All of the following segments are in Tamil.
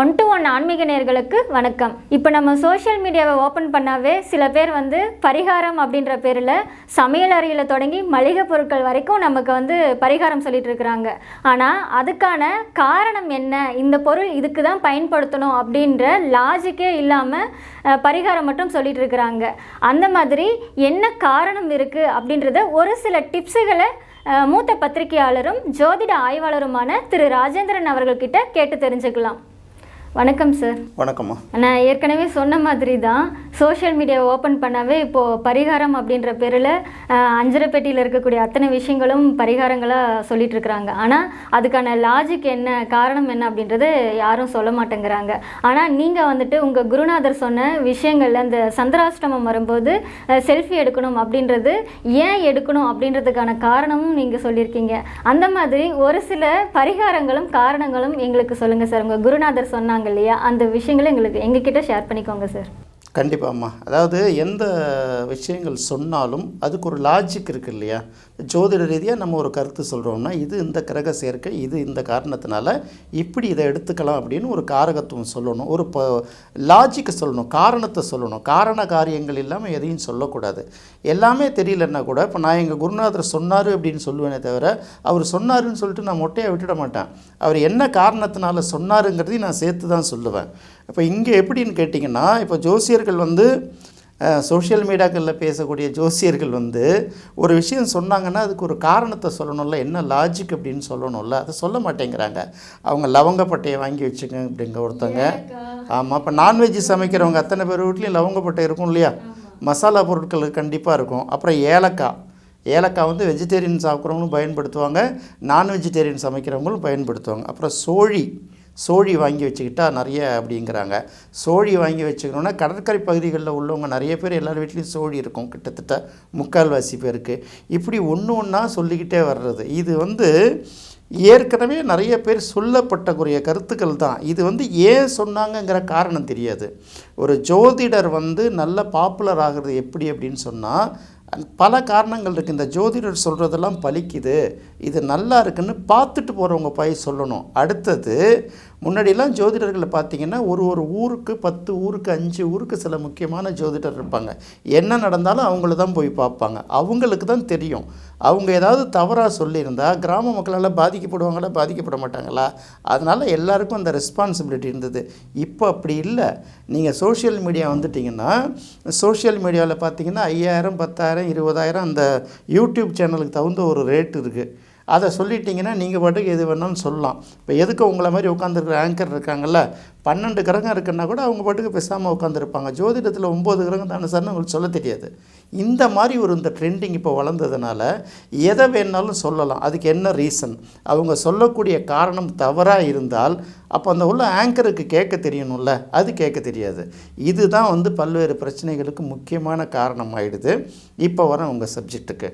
ஒன் டு ஒன் ஆன்மீக நேயர்களுக்கு வணக்கம். இப்போ நம்ம சோஷியல் மீடியாவை ஓப்பன் பண்ணாவே சில பேர் வந்து பரிகாரம் அப்படின்ற பேரில் சமையல் அறையில் தொடங்கி மளிகை பொருட்கள் வரைக்கும் நமக்கு வந்து பரிகாரம் சொல்லிட்டு இருக்கிறாங்க. ஆனால் அதுக்கான காரணம் என்ன? இந்த பொருள் இதுக்கு தான் பயன்படுத்தணும் அப்படின்ற லாஜிக்கே இல்லாமல் பரிகாரம் மட்டும் சொல்லிட்டு இருக்கிறாங்க. அந்த மாதிரி என்ன காரணம் இருக்குது அப்படின்றத ஒரு சில டிப்ஸுகளை மூத்த பத்திரிகையாளரும் ஜோதிட ஆய்வாளருமான திரு ராஜேந்திரன் அவர்கள்கிட்ட கேட்டு தெரிஞ்சுக்கலாம். வணக்கம் சார் வணக்கம்மா. நான் ஏற்கனவே சொன்ன மாதிரி தான் சோஷியல் மீடியா ஓப்பன் பண்ணாவே இப்போது பரிகாரம் அப்படின்ற பேரில் அஞ்சரைப்பேட்டியில் இருக்கக்கூடிய அத்தனை விஷயங்களும் பரிகாரங்களாக சொல்லிட்டு இருக்கிறாங்க. ஆனால் அதுக்கான லாஜிக் என்ன காரணம் என்ன அப்படின்றது யாரும் சொல்ல மாட்டேங்கிறாங்க. ஆனால் நீங்கள் வந்துட்டு உங்கள் குருநாதர் சொன்ன விஷயங்கள்ல அந்த சந்திராஷ்டமம் வரும்போது செல்ஃபி எடுக்கணும் அப்படின்றது ஏன் எடுக்கணும் அப்படின்றதுக்கான காரணமும் நீங்கள் சொல்லியிருக்கீங்க. அந்த மாதிரி ஒரு சில பரிகாரங்களும் காரணங்களும் எங்களுக்கு சொல்லுங்கள் சார் உங்கள் குருநாதர் சொன்னாங்க. இல்லையா? அந்த விஷயங்களை எங்களுக்கு எங்ககிட்ட ஷேர் பண்ணிக்கோங்க சார் கண்டிப்பாம்மா அதாவது எந்த விஷயங்கள் சொன்னாலும் அதுக்கு ஒரு லாஜிக் இருக்குது இல்லையா? ஜோதிட ரீதியாக நம்ம ஒரு கருத்து சொல்கிறோம்னா இது இந்த கிரக சேர்க்கை இது இந்த காரணத்தினால இப்படி இதை எடுத்துக்கலாம் அப்படின்னு ஒரு காரகத்துவம் சொல்லணும். ஒரு ப லாஜிக்கை சொல்லணும் காரணத்தை சொல்லணும். காரண காரியங்கள் இல்லாமல் எதையும் சொல்லக்கூடாது. எல்லாமே தெரியலன்னா கூட இப்போ நான் எங்கள் குருநாதர் சொன்னார் அப்படின்னு சொல்லுவேனே தவிர அவர் சொன்னாருன்னு சொல்லிட்டு நான் மொட்டையை விட்டுட மாட்டேன். அவர் என்ன காரணத்தினால சொன்னாருங்கிறதையும் நான் சேர்த்து தான் சொல்லுவேன். இப்போ இங்கே எப்படின்னு கேட்டிங்கன்னா இப்போ ஜோசியர்கள் வந்து சோஷியல் மீடியாக்களில் பேசக்கூடிய ஜோசியர்கள் வந்து ஒரு விஷயம் சொன்னாங்கன்னா அதுக்கு ஒரு காரணத்தை சொல்லணும்ல என்ன லாஜிக் அப்படின்னு சொல்லணும்ல அதை சொல்ல மாட்டேங்கிறாங்க. அவங்க லவங்கப்பட்டையை வாங்கி வச்சுங்க அப்படிங்க ஒருத்தங்க. ஆமாம் இப்போ நான்வெஜ் சமைக்கிறவங்க அத்தனை பேர் வீட்லேயும் லவங்கப்பட்டை இருக்கும் இல்லையா? மசாலா பொருட்கள் கண்டிப்பாக இருக்கும். அப்புறம் ஏலக்காய். ஏலக்காய் வந்து வெஜிடேரியன் சாப்பிட்றவங்களும் பயன்படுத்துவாங்க நான் வெஜிடேரியன் சமைக்கிறவங்களும் பயன்படுத்துவாங்க. அப்புறம் சோழி. சோழி வாங்கி வச்சுக்கிட்டா நிறைய அப்படிங்கிறாங்க. சோழி வாங்கி வச்சுக்கணுன்னா கடற்கரை பகுதிகளில் உள்ளவங்க நிறைய பேர் எல்லார் வீட்லேயும் சோழி இருக்கும். கிட்டத்தட்ட முக்கால்வாசி பேருக்கு. இப்படி ஒன்று ஒன்றா சொல்லிக்கிட்டே வர்றது. இது வந்து ஏற்கனவே நிறைய பேர் சொல்லப்பட்டக்குரிய கருத்துக்கள் தான். இது வந்து ஏன் சொன்னாங்கங்கிற காரணம் தெரியாது. ஒரு ஜோதிடர் வந்து நல்ல பாப்புலர் ஆகிறது எப்படி அப்படின்னு சொன்னால் பல காரணங்கள் இருக்குது இந்த ஜோதிடர் சொல்கிறதெல்லாம் பலிக்குது. இது நல்லா இருக்குன்னு பார்த்துட்டு போகிறவங்க போய் சொல்லணும். அடுத்தது முன்னாடிலாம் ஜோதிடர்களை பார்த்தீங்கன்னா ஒரு ஒரு ஊருக்கு பத்து ஊருக்கு அஞ்சு ஊருக்கு சில முக்கியமான ஜோதிடர் இருப்பாங்க. என்ன நடந்தாலும் அவங்கள தான் போய் பார்ப்பாங்க. அவங்களுக்கு தான் தெரியும். அவங்க ஏதாவது தவறாக சொல்லியிருந்தால் கிராம மக்களால் பாதிக்கப்படுவாங்களா பாதிக்கப்பட மாட்டாங்களா? அதனால் எல்லாருக்கும் அந்த ரெஸ்பான்சிபிலிட்டி இருந்தது. இப்போ அப்படி இல்லை. நீங்கள் சோஷியல் மீடியா வந்துட்டிங்கன்னா சோஷியல் மீடியாவில் பார்த்தீங்கன்னா ஐயாயிரம் பத்தாயிரம் இருபதாயிரம் அந்த யூடியூப் சேனலுக்கு தகுந்த ஒரு ரேட் இருக்குது அதை சொல்லிட்டீங்கன்னா நீங்கள் பாட்டுக்கு எது வேணாலும் சொல்லலாம். இப்போ எதுக்கு உங்களை மாதிரி உட்காந்துருக்குற ஆங்கர் இருக்காங்கல்ல? பன்னெண்டு கிரகம் இருக்குன்னா கூட அவங்க பாட்டுக்கு பேசாமல் உட்காந்துருப்பாங்க ஜோதிடத்தில் ஒம்பது கிரகம் தானே சார்னு உங்களுக்கு சொல்ல தெரியாது. இந்த மாதிரி ஒரு இந்த ட்ரெண்டிங் இப்போ வளர்ந்ததுனால எதை வேணாலும் சொல்லலாம். அதுக்கு என்ன ரீசன் அவங்க சொல்லக்கூடிய காரணம் தவறாக இருந்தால் அப்போ அந்த உள்ள ஆங்கருக்கு கேட்க தெரியணும்ல? அது கேட்க தெரியாது. இதுதான் வந்து பல்வேறு பிரச்சனைகளுக்கு முக்கியமான காரணம் இப்போ வர உங்கள் சப்ஜெக்ட்டுக்கு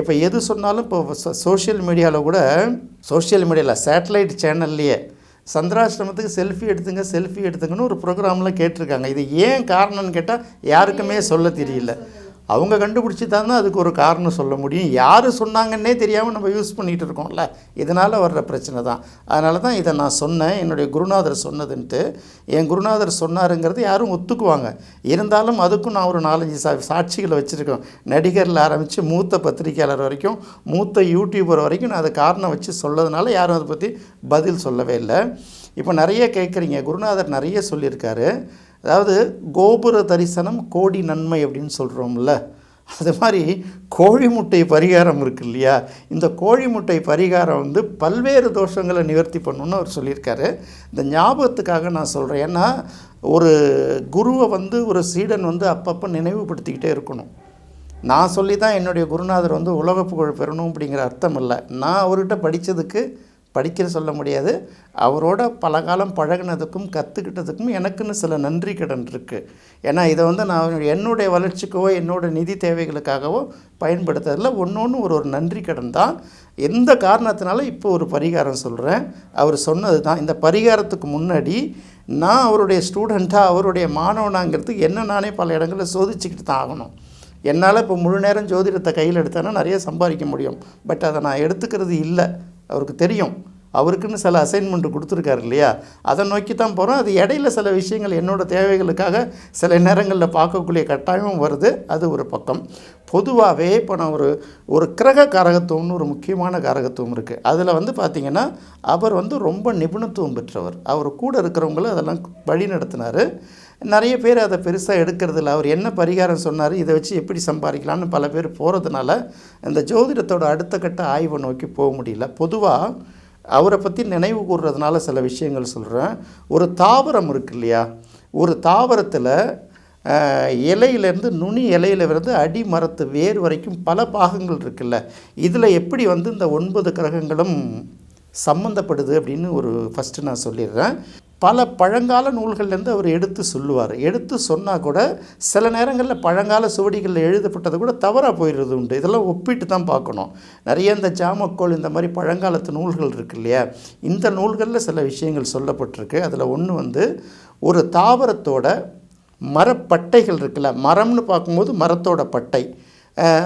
இப்போ எது சொன்னாலும் இப்போ சோஷியல் மீடியாவில் கூட சோஷியல் மீடியாவில் சேட்டலைட் சேனல்லையே சந்திராசிரமத்துக்கு செல்ஃபி எடுத்துங்க செல்ஃபி எடுத்துங்கன்னு ஒரு ப்ரோக்ராமில் கேட்டிருக்காங்க. இது ஏன் காரணம்னு கேட்டால் யாருக்குமே சொல்ல தெரியல. அவங்க கண்டுபிடிச்சி தான் அதுக்கு ஒரு காரணம் சொல்ல முடியும். யார் சொன்னாங்கன்னே தெரியாமல் நம்ம யூஸ் பண்ணிகிட்டு இருக்கோம்ல. இதனால் வர்ற பிரச்சனை தான். அதனால தான் இதை நான் சொன்னேன். என்னுடைய குருநாதர் சொன்னதுன்ட்டு. என் குருநாதர் சொன்னாருங்கிறது யாரும் ஒத்துக்குவாங்க. இருந்தாலும் அதுக்கும் நான் ஒரு நாலஞ்சு சா சாட்சிகளை வச்சுருக்கேன். நடிகரில் ஆரம்பித்து மூத்த பத்திரிகையாளர் வரைக்கும் மூத்த யூடியூபர் வரைக்கும் நான் அதை காரணம் வச்சு சொல்லதுனால யாரும் அதை பற்றி பதில் சொல்லவே இல்லை. இப்போ நிறைய கேட்குறீங்க குருநாதர் நிறைய சொல்லியிருக்காரு. அதாவது கோபுர தரிசனம் கோடி நன்மை அப்படின்னு சொல்கிறோம்ல அது மாதிரி கோழி முட்டை பரிகாரம் இருக்கு இல்லையா? இந்த கோழி முட்டை பரிகாரம் வந்து பல்வேறு தோஷங்களை நிவர்த்தி பண்ணணும்னு அவர் சொல்லியிருக்காரு. இந்த ஞாபகத்துக்காக நான் சொல்கிறேன் ஏன்னா ஒரு குருவை வந்து ஒரு சீடன் வந்து அப்பப்போ நினைவுபடுத்திக்கிட்டே இருக்கணும். நான் சொல்லி தான் என்னுடைய குருநாதர் வந்து உலக புகழ் பெறணும் அப்படிங்கிற அர்த்தம் இல்லை. நான் அவர்கிட்ட படித்ததுக்கு படிக்கிற சொல்ல முடியாது. அவரோட பல காலம் பழகினதுக்கும் கற்றுக்கிட்டதுக்கும் எனக்குன்னு சில நன்றி கடன் இருக்குது ஏன்னா இதை வந்து நான் என்னுடைய வளர்ச்சிக்கோ என்னோடய நிதி தேவைகளுக்காகவோ பயன்படுத்துறதில் ஒன்று ஒன்று ஒரு ஒரு நன்றி கடன் தான். எந்த காரணத்தினால இப்போ ஒரு பரிகாரம் சொல்கிறேன் அவர் சொன்னது தான் இந்த பரிகாரத்துக்கு முன்னாடி நான் அவருடைய ஸ்டூடெண்ட்டாக அவருடைய மாணவனாங்கிறதுக்கு என்ன நானே பல இடங்களில் சோதிச்சுக்கிட்டு தான் ஆகணும். என்னால் இப்போ முழு நேரம் ஜோதிடத்தை கையில் எடுத்தேன்னா நிறைய சம்பாதிக்க முடியும். பட் அதை நான் எடுத்துக்கிறது இல்லை. அவருக்கு தெரியும். அவருக்குன்னு சில அசைன்மெண்ட் கொடுத்துருக்காரு இல்லையா? அதை நோக்கி தான் போகிறோம் அது இடையில சில விஷயங்கள் என்னோடய தேவைகளுக்காக சில நேரங்களில் பார்க்கக்கூடிய கட்டாயமும் வருது. அது ஒரு பக்கம். பொதுவாகவே இப்போ நான் ஒரு ஒரு கிரக காரகத்துவம்னு ஒரு முக்கியமான காரகத்துவம் இருக்குது அதில் வந்து பார்த்திங்கன்னா அவர் வந்து ரொம்ப நிபுணத்துவம் பெற்றவர். அவர் கூட இருக்கிறவங்கள அதெல்லாம் வழி நடத்தினார். நிறைய பேர் அதை பெருசாக எடுக்கிறதில்ல அவர் என்ன பரிகாரம் சொன்னார் இதை வச்சு எப்படி சம்பாதிக்கலாம்னு பல பேர் போகிறதுனால இந்த ஜோதிடத்தோட அடுத்த கட்ட ஆய்வை நோக்கி போக முடியல. பொதுவாக அவரை பற்றி நினைவு கூறுறதுனால சில விஷயங்கள் சொல்கிறேன் ஒரு தாவரம் இருக்கு இல்லையா? ஒரு தாவரத்தில் இலையிலேருந்து நுனி இலையில இருந்து அடி மரத்து வேர் வரைக்கும் பல பாகங்கள் இருக்குல்ல. இதில் எப்படி வந்து இந்த ஒன்பது கிரகங்களும் சம்மந்தப்படுது அப்படின்னு ஒரு ஃபஸ்ட்டு நான் சொல்லிடுறேன். பல பழங்கால நூல்கள்லேருந்து அவர் எடுத்து சொல்லுவார். எடுத்து சொன்னால் கூட சில நேரங்களில் பழங்கால சுவடிகளில் எழுதப்பட்டது கூட தவறாக போயிடுறது உண்டு. இதெல்லாம் ஒப்பிட்டு தான் பார்க்கணும். நிறைய இந்த ஜாமக்கோள் இந்த மாதிரி பழங்காலத்து நூல்கள் இருக்கு இல்லையா? இந்த நூல்களில் சில விஷயங்கள் சொல்லப்பட்டிருக்கு. அதில் ஒன்று வந்து ஒரு தாவரத்தோட மரப்பட்டைகள் இருக்குல்ல மரம்னு பார்க்கும்போது மரத்தோட பட்டை.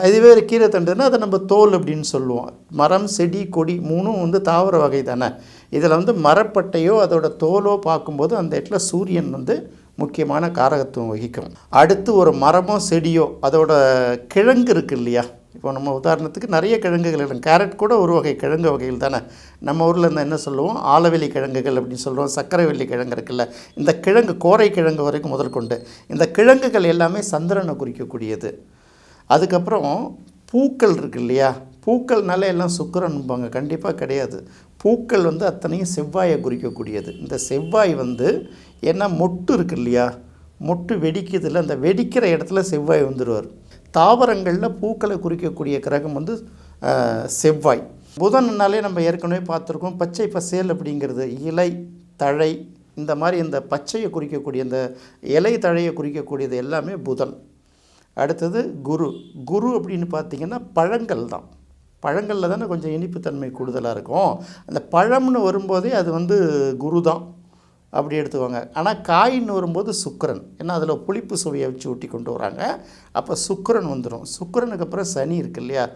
இதுவே ஒரு கீரை தண்டுன்னா அதை நம்ம தோல் அப்படின்னு சொல்லுவோம். மரம் செடி கொடி மூணும் வந்து தாவர வகை தானே. இதில் வந்து மரப்பட்டையோ அதோட தோலோ பார்க்கும்போது அந்த இடத்துல சூரியன் வந்து முக்கியமான காரகத்துவம் வகிக்கும். அடுத்து ஒரு மரமோ செடியோ அதோட கிழங்கு இருக்குது இல்லையா? இப்போ நம்ம உதாரணத்துக்கு நிறைய கிழங்குகள் இருக்கும் கேரட் கூட ஒரு வகை கிழங்கு வகைகள் தானே. நம்ம ஊரில் இந்த என்ன சொல்லுவோம்? ஆலவெளி கிழங்குகள் அப்படின்னு சொல்லுவோம். சக்கரைவெள்ளி கிழங்கு இருக்குல்ல. இந்த கிழங்கு கோரை கிழங்கு வரைக்கும் முதற்கொண்டு இந்த கிழங்குகள் எல்லாமே சந்திரனை குறிக்கக்கூடியது. அதுக்கப்புறம் பூக்கள் இருக்குது இல்லையா? பூக்கள்னால எல்லாம் சுக்கரன்பாங்க கண்டிப்பாக கிடையாது. பூக்கள் வந்து அத்தனையும் செவ்வாயை குறிக்கக்கூடியது. இந்த செவ்வாய் வந்து ஏன்னா மொட்டு இருக்கு இல்லையா? மொட்டு வெடிக்குதுல்ல அந்த வெடிக்கிற இடத்துல செவ்வாய் வந்துடுவார் தாவரங்களில் பூக்களை குறிக்கக்கூடிய கிரகம் வந்து செவ்வாய். புதன்னாலே நம்ம ஏற்கனவே பார்த்துருக்கோம் பச்சை பசேல் அப்படிங்கிறது இலை தழை இந்த மாதிரி இந்த பச்சையை குறிக்கக்கூடிய இந்த இலை தழையை குறிக்கக்கூடியது எல்லாமே புதன். அடுத்தது குரு. குரு அப்படின்னு பார்த்தீங்கன்னா பழங்கள் தான் பழங்களில் தானே கொஞ்சம் இனிப்புத்தன்மை கூடுதலாக இருக்கும். அந்த பழம்னு வரும்போதே அது வந்து குரு தான் அப்படி எடுத்துவாங்க ஆனால் காயின்னு வரும்போது சுக்கிரன். ஏன்னா அதில் புளிப்பு சுவையை வச்சு ஊட்டி கொண்டு வராங்க. அப்போ சுக்கிரன் வந்துடும் சுக்கரனுக்கு அப்புறம் சனி இருக்கு இல்லையா?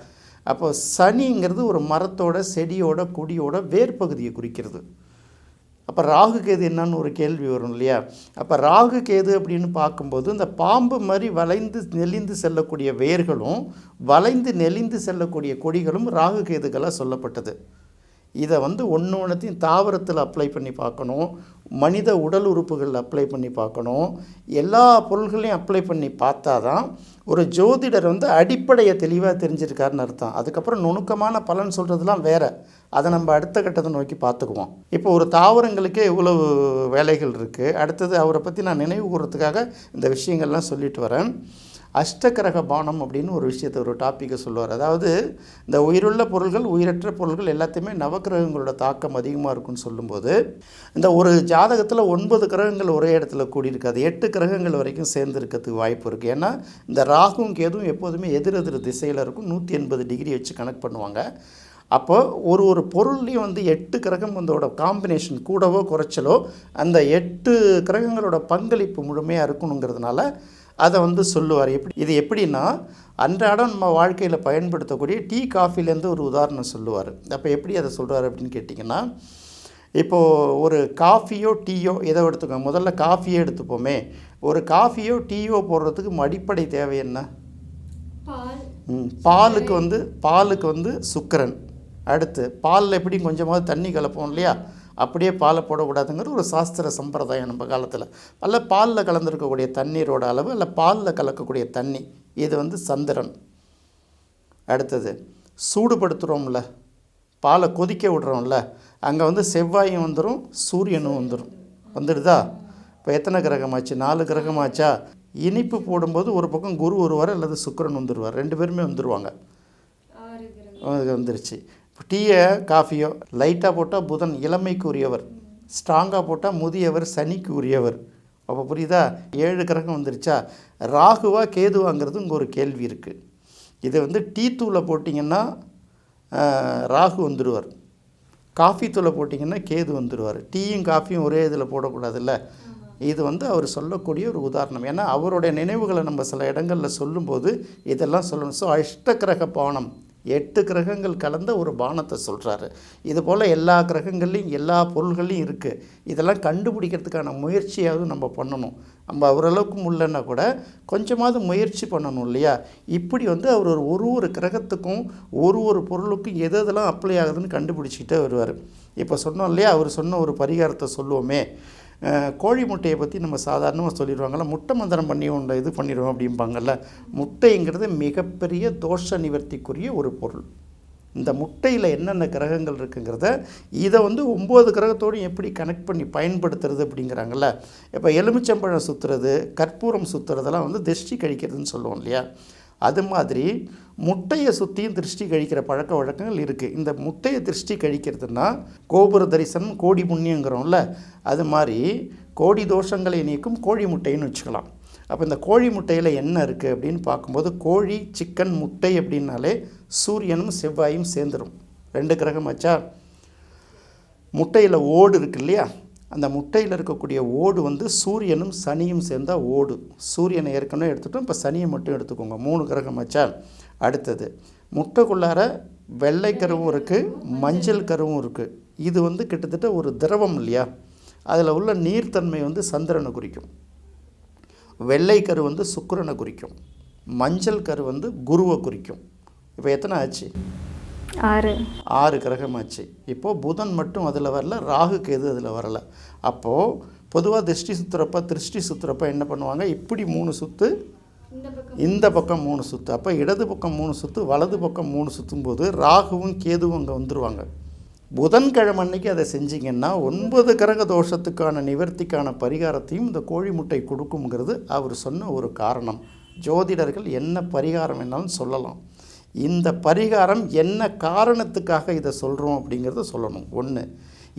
அப்போ சனிங்கிறது ஒரு மரத்தோட செடியோட கொடியோட வேர் பகுதியை குறிக்கிறது. அப்போ ராகு கேது என்னன்னு ஒரு கேள்வி வரும் இல்லையா? அப்போ ராகு கேது அப்படின்னு பார்க்கும்போது இந்த பாம்பு மாதிரி வளைந்து நெளிந்து செல்லக்கூடிய வேர்களும் வளைந்து நெளிந்து செல்லக்கூடிய கொடிகளும் ராகு கேதுகளாக சொல்லப்பட்டது. இதை வந்து ஒன்று ஒன்றுத்தையும் தாவரத்தில் அப்ளை பண்ணி பார்க்கணும். மனித உடல் உறுப்புகளில் அப்ளை பண்ணி பார்க்கணும். எல்லா பொருள்களையும் அப்ளை பண்ணி பார்த்தா தான் ஒரு ஜோதிடர் வந்து அடிப்படையை தெளிவாக தெரிஞ்சிருக்காருன்னு அர்த்தம். அதுக்கப்புறம் நுணுக்கமான பலன் சொல்கிறதுலாம் வேறு. அதை நம்ம அடுத்த கட்டத்தை நோக்கி பார்த்துக்குவோம். இப்போ ஒரு தாவரங்களுக்கே இவ்வளவு வேலைகள் இருக்குது அடுத்தது அவரை பற்றி நான் நினைவு கூறத்துக்காக இந்த விஷயங்கள்லாம் சொல்லிட்டு வரேன். அஷ்டகிரக பானம் அப்படின்னு ஒரு விஷயத்தை ஒரு டாப்பிக்கை சொல்லுவார். அதாவது இந்த உயிருள்ள பொருள்கள் உயிரற்ற பொருள்கள் எல்லாத்தையுமே நவக்கிரகங்களோட தாக்கம் அதிகமாக இருக்குன்னு சொல்லும்போது இந்த ஒரு ஜாதகத்தில் ஒன்பது கிரகங்கள் ஒரே இடத்துல கூடியிருக்காது எட்டு கிரகங்கள் வரைக்கும் சேர்ந்து இருக்கிறதுக்கு வாய்ப்பு இருக்குது ஏன்னா இந்த ராகும் கேதும் எப்போதுமே எதிரெதிர் திசையில் இருக்கும். நூற்றி எண்பது டிகிரி வச்சு கனெக்ட் பண்ணுவாங்க. அப்போ ஒரு ஒரு பொருள்லேயும் வந்து எட்டு கிரகம் அதோட காம்பினேஷன் கூடவோ குறைச்சலோ அந்த எட்டு கிரகங்களோட பங்களிப்பு முழுமையாக இருக்கணுங்கிறதுனால அதை வந்து சொல்லுவார். எப்படி இது எப்படின்னா அன்றாடம் நம்ம வாழ்க்கையில் பயன்படுத்தக்கூடிய டீ காஃபிலேருந்து ஒரு உதாரணம் சொல்லுவார். அப்போ எப்படி அதை சொல்கிறார் அப்படின்னு கேட்டிங்கன்னா இப்போது ஒரு காஃபியோ டீயோ எதை எடுத்துக்கோங்க முதல்ல காஃபியே எடுத்துப்போமே. ஒரு காஃபியோ டீயோ போடுறதுக்கு அடிப்படை தேவை என்ன? பாலுக்கு வந்து பாலுக்கு வந்து சுக்கிரன். அடுத்து பாலில் எப்படி கொஞ்சமாவது தண்ணி கலப்போம் இல்லையா? அப்படியே பாலை போடக்கூடாதுங்கிற ஒரு சாஸ்திர சம்பிரதாயம் நம்ம காலத்தில். அல்ல பாலில் கலந்துருக்கக்கூடிய தண்ணீரோட அளவு அல்ல பாலில் கலக்கக்கூடிய தண்ணி. இது வந்து சந்திரன். அடுத்தது சூடுபடுத்துகிறோம்ல பாலை கொதிக்க விடுறோம்ல. அங்கே வந்து செவ்வாயும் வந்துடும் சூரியனும் வந்துடும் வந்துடுதா? இப்போ எத்தனை கிரகமாச்சு? நாலு கிரகமாச்சா? இனிப்பு போடும்போது ஒரு பக்கம் குரு வருவார் அல்லது சுக்கிரன் வந்துடுவார் ரெண்டு பேருமே வந்துடுவாங்க வந்துருச்சு. டீயை காஃபியோ லைட்டாக போட்டால் புதன் இளமைக்கு உரியவர் ஸ்ட்ராங்காக போட்டால் முதியவர் சனிக்கு உரியவர் அப்போ புரியுதா? ஏழு கிரகம் வந்துருச்சா? ராகுவா கேதுவாங்கிறது இங்கே ஒரு கேள்வி இருக்குது இதை வந்து டீ தூளை போட்டிங்கன்னா ராகு வந்துடுவார் காஃபி தூளை போட்டிங்கன்னா கேது வந்துடுவார் டீயும் காஃபியும் ஒரே இதில் போடக்கூடாதுல்ல? இது வந்து அவர் சொல்லக்கூடிய ஒரு உதாரணம். ஏன்னா அவருடைய நினைவுகளை நம்ம சில இடங்களில் சொல்லும்போது இதெல்லாம் சொல்லணும். ஸோ அஷ்டகிரக பானம் எட்டு கிரகங்கள் கலந்த ஒரு பானத்தை சொல்கிறாரு இது போல் எல்லா கிரகங்கள்லையும் எல்லா பொருள்கள்லையும் இருக்குது இதெல்லாம் கண்டுபிடிக்கிறதுக்கான முயற்சியாவது நம்ம பண்ணணும். நம்ம ஓரளவுக்கு முடியலன்னா கூட கொஞ்சமாவது முயற்சி பண்ணணும் இல்லையா? இப்படி வந்து அவர் ஒரு ஒரு ஒரு கிரகத்துக்கும் ஒரு ஒரு பொருளுக்கும் எது எதெல்லாம் அப்ளை ஆகுதுன்னு கண்டுபிடிச்சிக்கிட்டே வருவார். இப்போ சொன்னோம் இல்லையா? அவர் சொன்ன ஒரு பரிகாரத்தை சொல்லுவோமே. கோழி முட்டையை பற்றி நம்ம சாதாரணமாக சொல்லிடுவாங்கல்ல முட்டை மந்திரம் பண்ணி ஒன்று இது பண்ணிடுவோம் அப்படிம்பாங்கல்ல முட்டைங்கிறது மிகப்பெரிய தோஷ நிவர்த்திக்குரிய ஒரு பொருள். இந்த முட்டையில் என்னென்ன கிரகங்கள் இருக்குங்கிறத இதை வந்து ஒம்பது கிரகத்தோடும் எப்படி கனெக்ட் பண்ணி பயன்படுத்துறது அப்படிங்கிறாங்கல்ல. இப்போ எலுமிச்சம்பழம் சுற்றுறது கற்பூரம் சுற்றுறதெல்லாம் வந்து திருஷ்டி கழிக்கிறதுன்னு சொல்லுவோம் இல்லையா? அது மாதிரி முட்டையை சுற்றியும் திருஷ்டி கழிக்கிற பழக்க வழக்கங்கள் இருக்குது இந்த முட்டையை திருஷ்டி கழிக்கிறதுனா கோபுர தரிசனம் கோடி புண்ணியங்கிறோம்ல அது மாதிரி கோடி தோஷங்களை நீக்கும் கோழி முட்டைன்னு வச்சுக்கலாம். அப்போ இந்த கோழி முட்டையில் என்ன இருக்குது அப்படின்னு பார்க்கும்போது கோழி சிக்கன் முட்டை அப்படின்னாலே சூரியனும் செவ்வாயும் சேர்ந்துடும் ரெண்டு கிரகம் வச்சா முட்டையில் ஓடு இருக்கு இல்லையா? அந்த முட்டையில் இருக்கக்கூடிய ஓடு வந்து சூரியனும் சனியும் சேர்ந்தால் ஓடு. சூரியனை ஏற்கனவே எடுத்துட்டோம். இப்போ சனியை மட்டும் எடுத்துக்கோங்க. மூணு கிரகம் வச்சா அடுத்தது. முட்டைக்குள்ளார வெள்ளை கருவும் இருக்குது மஞ்சள் கருவும் இருக்குது இது வந்து கிட்டத்தட்ட ஒரு திரவம் இல்லையா? அதில் உள்ள நீர்த்தன்மை வந்து சந்திரனை குறிக்கும். வெள்ளை கரு வந்து சுக்கரனை குறிக்கும். மஞ்சள் கரு வந்து குருவை குறிக்கும். இப்போ எத்தனை ஆச்சு? ஆறு. ஆறு கிரகமாச்சு. இப்போது புதன் மட்டும் அதில் வரல ராகு கேது அதில் வரல. அப்போது பொதுவாக திருஷ்டி சுற்றுறப்ப திருஷ்டி சுற்றுறப்ப என்ன பண்ணுவாங்க? இப்படி மூணு சுற்று இந்த பக்கம் மூணு சுற்று அப்போ இடது பக்கம் மூணு சுற்று வலது பக்கம் மூணு சுற்றும் போது ராகுவும் கேதுவும் அங்கே வந்துருவாங்க. புதன்கிழமை அன்னைக்கு அதை செஞ்சீங்கன்னா ஒன்பது கிரக தோஷத்துக்கான நிவர்த்திக்கான பரிகாரத்தையும் இந்த கோழி முட்டை கொடுக்குங்கிறது அவர் சொன்ன ஒரு காரணம். ஜோதிடர்கள் என்ன பரிகாரம் வேணாலும் சொல்லலாம். இந்த பரிகாரம் என்ன காரணத்துக்காக இதை சொல்கிறோம் அப்படிங்கிறத சொல்லணும். ஒன்று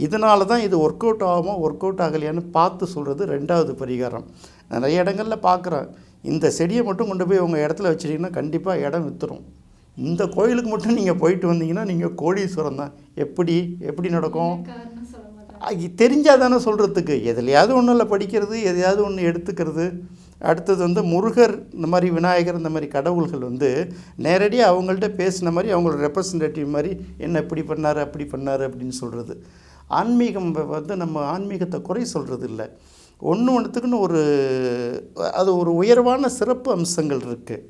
இதனால தான் இது ஒர்க் அவுட் ஆகுமோ ஒர்க் அவுட் ஆகலையான்னு பார்த்து சொல்கிறது ரெண்டாவது பரிகாரம். நிறைய இடங்களில் பார்க்குறேன் இந்த செடியை மட்டும் கொண்டு போய் உங்கள் இடத்துல வச்சிட்டிங்கன்னா கண்டிப்பாக இடம் விற்றுரும் இந்த கோயிலுக்கு மட்டும் நீங்கள் போயிட்டு வந்தீங்கன்னா நீங்கள் கோடீஸ்வரம் தான். எப்படி எப்படி நடக்கும்? தெரிஞ்சால் தானே சொல்கிறதுக்கு எதுலையாவது ஒன்றில் படிக்கிறது எதையாவது ஒன்று எடுத்துக்கிறது. அடுத்தது வந்து முருகர் இந்த மாதிரி விநாயகர் இந்த மாதிரி கடவுள்கள் வந்து நேரடியாக அவங்கள்ட்ட பேசின மாதிரி அவங்களோட ரெப்ரசன்டேட்டிவ் மாதிரி என்ன இப்படி பண்ணார் அப்படி பண்ணார் அப்படின்னு சொல்கிறது ஆன்மீகம் வந்து நம்ம ஆன்மீகத்தை குறை சொல்கிறது இல்லை ஒன்று ஒன்றுத்துக்குன்னு ஒரு அது ஒரு உயர்வான சிறப்பு அம்சங்கள் இருக்குது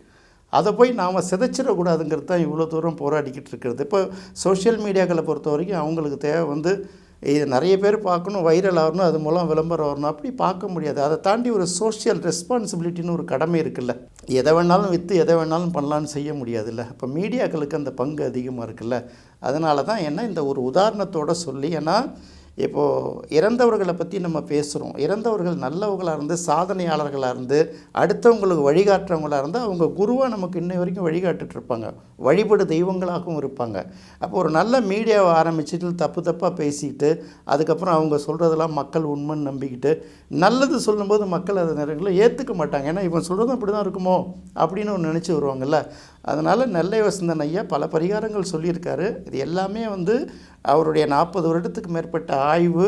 அதை போய் நாம் சிதைச்சிடக்கூடாதுங்கிறது தான் இவ்வளோ தூரம் போராடிக்கிட்டு இருக்கிறது. இப்போ சோஷியல் மீடியாக்களை பொறுத்த வரைக்கும் அவங்களுக்கு தேவை வந்து இது நிறைய பேர் பார்க்கணும் வைரல் ஆகணும் அது மூலம் விளம்பரம் வரணும். அப்படி பார்க்க முடியாது. அதை தாண்டி ஒரு சோஷியல் ரெஸ்பான்சிபிலிட்டின்னு ஒரு கடமை இருக்குல்ல. எதை வேணாலும் விற்று எதை வேணாலும் பண்ணலான்னு செய்ய முடியாதுல்ல. இப்போ மீடியாக்களுக்கு அந்த பங்கு அதிகமாக இருக்குல்ல. அதனால தான் என்ன இந்த ஒரு உதாரணத்தோட சொல்லி ஏன்னா இப்போது இறந்தவர்களை பற்றி நம்ம பேசுகிறோம் இறந்தவர்கள் நல்லவங்களாக இருந்து சாதனையாளர்களாக இருந்து அடுத்தவங்களுக்கு வழிகாட்டுறவங்களாக இருந்து அவங்க குருவாக நமக்கு இன்னை வரைக்கும் வழிகாட்டுட்ருப்பாங்க வழிபடு தெய்வங்களாகவும் இருப்பாங்க. அப்போ ஒரு நல்ல மீடியாவை ஆரம்பிச்சுட்டு தப்பு தப்பாக பேசிக்கிட்டு அதுக்கப்புறம் அவங்க சொல்கிறதெல்லாம் மக்கள் உண்மைன்னு நம்பிக்கிட்டு நல்லது சொல்லும்போது மக்கள் அதை நேரங்களில் ஏற்றுக்க மாட்டாங்க. ஏன்னா இவன் சொல்கிறதும் அப்படி தான் இருக்குமோ? அப்படின்னு ஒன்று நினச்சி வருவாங்கல்ல. அதனால் நெல்லை வசந்தன் ஐயா பல பரிகாரங்கள் சொல்லியிருக்காரு. இது எல்லாமே வந்து அவருடைய நாற்பது வருடத்துக்கு மேற்பட்ட ஆய்வு.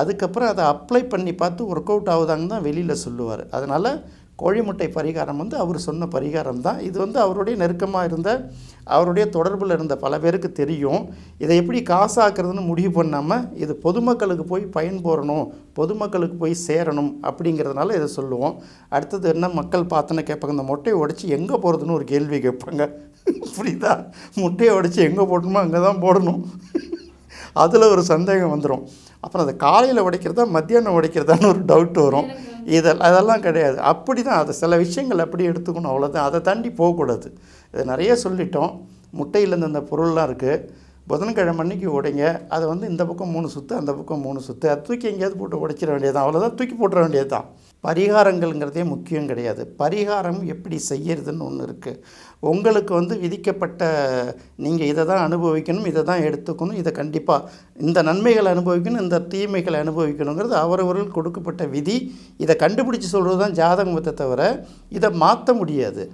அதுக்கப்புறம் அதை அப்ளை பண்ணி பார்த்து ஒர்க் அவுட் ஆகுதாங்க தான் வெளியில் சொல்லுவார். அதனால் கோழி முட்டை பரிகாரம் வந்து அவர் சொன்ன பரிகாரம் தான் இது வந்து அவருடைய நெருக்கமாக இருந்த அவருடைய தொடர்பில் இருந்த பல பேருக்கு தெரியும். இதை எப்படி காசாக்குறதுன்னு முடிவு பண்ணாமல் இது பொதுமக்களுக்கு போய் பயன்போறணும் பொதுமக்களுக்கு போய் சேரணும் அப்படிங்கிறதுனால இதை சொல்லுவோம். அடுத்தது என்ன மக்கள் பார்த்தோன்னு கேட்பாங்க இந்த முட்டையை உடச்சி எங்கே போகிறதுன்னு ஒரு கேள்வி கேட்பாங்க. புரியுதா? முட்டையை உடச்சி எங்கே போடணுமோ அங்கே தான் போடணும். அதில் ஒரு சந்தேகம் வந்துடும் அப்புறம் அதை காலையில் உடைக்கிறதா மத்தியானம் உடைக்கிறதான்னு ஒரு டவுட் வரும். இதெல்லாம் அதெல்லாம் கிடையாது. அப்படி தான் அதை சில விஷயங்கள் அப்படி எடுத்துக்கணும் அவ்வளோதான் அதை தாண்டி போகக்கூடாது. இதை நிறைய சொல்லிட்டோம். முட்டையிலேருந்து இந்த பொருள்லாம் இருக்குது புதன்கிழமை அன்னைக்கு உடைங்க. அதை வந்து இந்த பக்கம் மூணு சுற்று அந்த பக்கம் மூணு சுற்று அதை தூக்கி எங்கேயாவது போட்டு உடைச்சிட வேண்டியதுதான். அவ்வளோதான் தூக்கி போட்டுற வேண்டியது தான் பரிகாரங்கள்ங்கிறதே முக்கியம் கிடையாது. பரிகாரம் எப்படி செய்யறதுன்னு ஒன்று இருக்குது உங்களுக்கு வந்து விதிக்கப்பட்ட நீங்கள் இதை தான் அனுபவிக்கணும் இதை தான் எடுத்துக்கணும் இதை கண்டிப்பாக இந்த நன்மைகளை அனுபவிக்கணும் இந்த தீமைகளை அனுபவிக்கணுங்கிறது அவரவர்கள் கொடுக்கப்பட்ட விதி. இதை கண்டுபிடிச்சி சொல்கிறது தான் ஜாதகத்தை தவிர இதை மாற்ற முடியாது.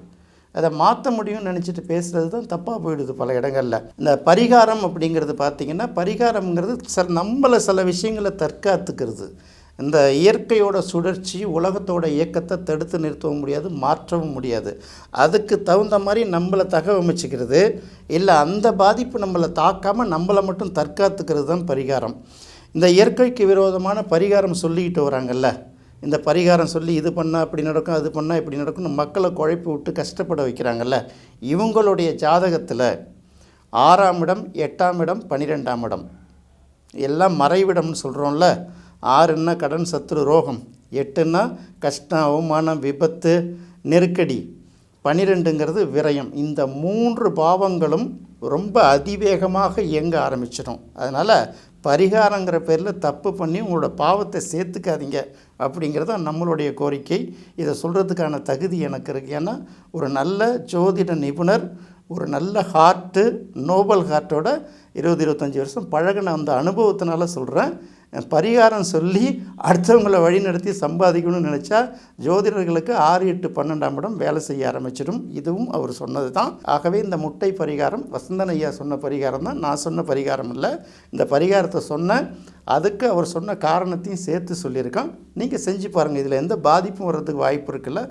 அதை மாற்ற முடியும்னு நினச்சிட்டு பேசுகிறது தான் தப்பாக போயிடுது பல இடங்களில். இந்த பரிகாரம் அப்படிங்கிறது பார்த்திங்கன்னா பரிகாரம்ங்கிறது சில நம்மளை சில விஷயங்களை தற்காத்துக்கிறது. இந்த இயற்கையோட சுழற்சி உலகத்தோட இயக்கத்தை தடுத்து நிறுத்தவும் முடியாது மாற்றவும் முடியாது. அதுக்கு தகுந்த மாதிரி நம்மளை தகவமைச்சிக்கிறது இல்லை அந்த பாதிப்பு நம்மளை தாக்காமல் நம்மளை மட்டும் தற்காத்துக்கிறது தான் பரிகாரம். இந்த இயற்கைக்கு விரோதமான பரிகாரம் சொல்லிக்கிட்டு வராங்கல்ல. இந்த பரிகாரம் சொல்லி இது பண்ணால் அப்படி நடக்கும் அது பண்ணால் இப்படி நடக்கும்னு மக்களை குழப்பி விட்டு கஷ்டப்பட வைக்கிறாங்கல்ல. இவங்களுடைய ஜாதகத்தில் ஆறாம் இடம் எட்டாம் இடம் பன்னிரெண்டாம் இடம். எல்லாம் மறைவிடம்னு சொல்கிறோம்ல ஆறுன்னா கடன் சத்துரு ரோகம். எட்டுன்னா கஷ்டம் அவமானம் விபத்து நெருக்கடி. பனிரெண்டுங்கிறது விரயம். இந்த மூன்று பாவங்களும் ரொம்ப அதிவேகமாக இயங்க ஆரம்பிச்சிடும். அதனால் பரிகாரங்கிற பேரில் தப்பு பண்ணி உங்களோட பாவத்தை சேர்த்துக்காதீங்க அப்படிங்கிறது தான் நம்மளுடைய கோரிக்கை. இதை சொல்கிறதுக்கான தகுதி எனக்கு இருக்குது ஏன்னா ஒரு நல்ல ஜோதிட நிபுணர் ஒரு நல்ல ஹார்ட்டு நோபல் ஹார்ட்டோட இருபது இருபத்தஞ்சி வருஷம் பழகின அந்த அனுபவத்தினால சொல்கிறேன் பரிகாரம் சொல்லி அடுத்தவங்களை வழிநடத்தி சம்பாதிக்கணும்னு நினச்சா ஜோதிடர்களுக்கு ஆறு எட்டு பன்னெண்டாம் இடம் வேலை செய்ய ஆரம்பிச்சிடும். இதுவும் அவர் சொன்னது தான் ஆகவே இந்த முட்டை பரிகாரம் வசந்தன் ஐயா சொன்ன பரிகாரம் தான். நான் சொன்ன பரிகாரம் இல்லை. இந்த பரிகாரத்தை சொன்ன அதுக்கு அவர் சொன்ன காரணத்தையும் சேர்த்து சொல்லியிருக்கான். நீங்கள் செஞ்சு பாருங்கள் இதில் எந்த பாதிப்பும் வர்றதுக்கு வாய்ப்பு இருக்குல்ல.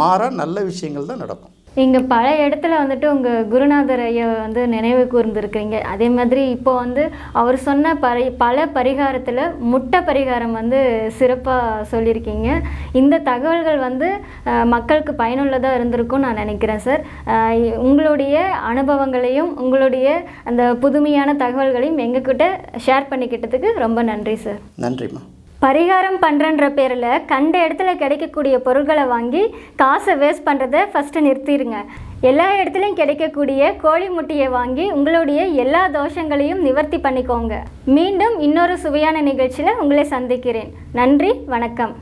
மாறாக நல்ல விஷயங்கள் தான் நடக்கும். இங்கே பல இடத்துல வந்துட்டு உங்கள் குருநாதர் ஐயா வந்து நினைவு கூர்ந்துருக்கிறீங்க. அதே மாதிரி இப்போ வந்து அவர் சொன்ன பரி பல பரிகாரத்தில் முட்டை பரிகாரம் வந்து சிறப்பாக சொல்லியிருக்கீங்க. இந்த தகவல்கள் வந்து மக்களுக்கு பயனுள்ளதாக இருந்திருக்கும் நான் நினைக்கிறேன் சார். உங்களுடைய அனுபவங்களையும் உங்களுடைய அந்த புதுமையான தகவல்களையும் எங்ககிட்ட ஷேர் பண்ணிக்கிட்டதுக்கு ரொம்ப நன்றி சார். நன்றிம்மா. பரிகாரம் பண்ணுறன்ற பேரில் கண்ட இடத்துல கிடைக்கக்கூடிய பொருட்களை வாங்கி காசை வேஸ்ட் பண்ணுறதை ஃபஸ்ட்டு நிறுத்திடுங்க எல்லா இடத்துலையும் கிடைக்கக்கூடிய கோழி முட்டையை வாங்கி உங்களுடைய எல்லா தோஷங்களையும் நிவர்த்தி பண்ணிக்கோங்க. மீண்டும் இன்னொரு சுவையான நிகழ்ச்சியில் உங்களை சந்திக்கிறேன். நன்றி வணக்கம்.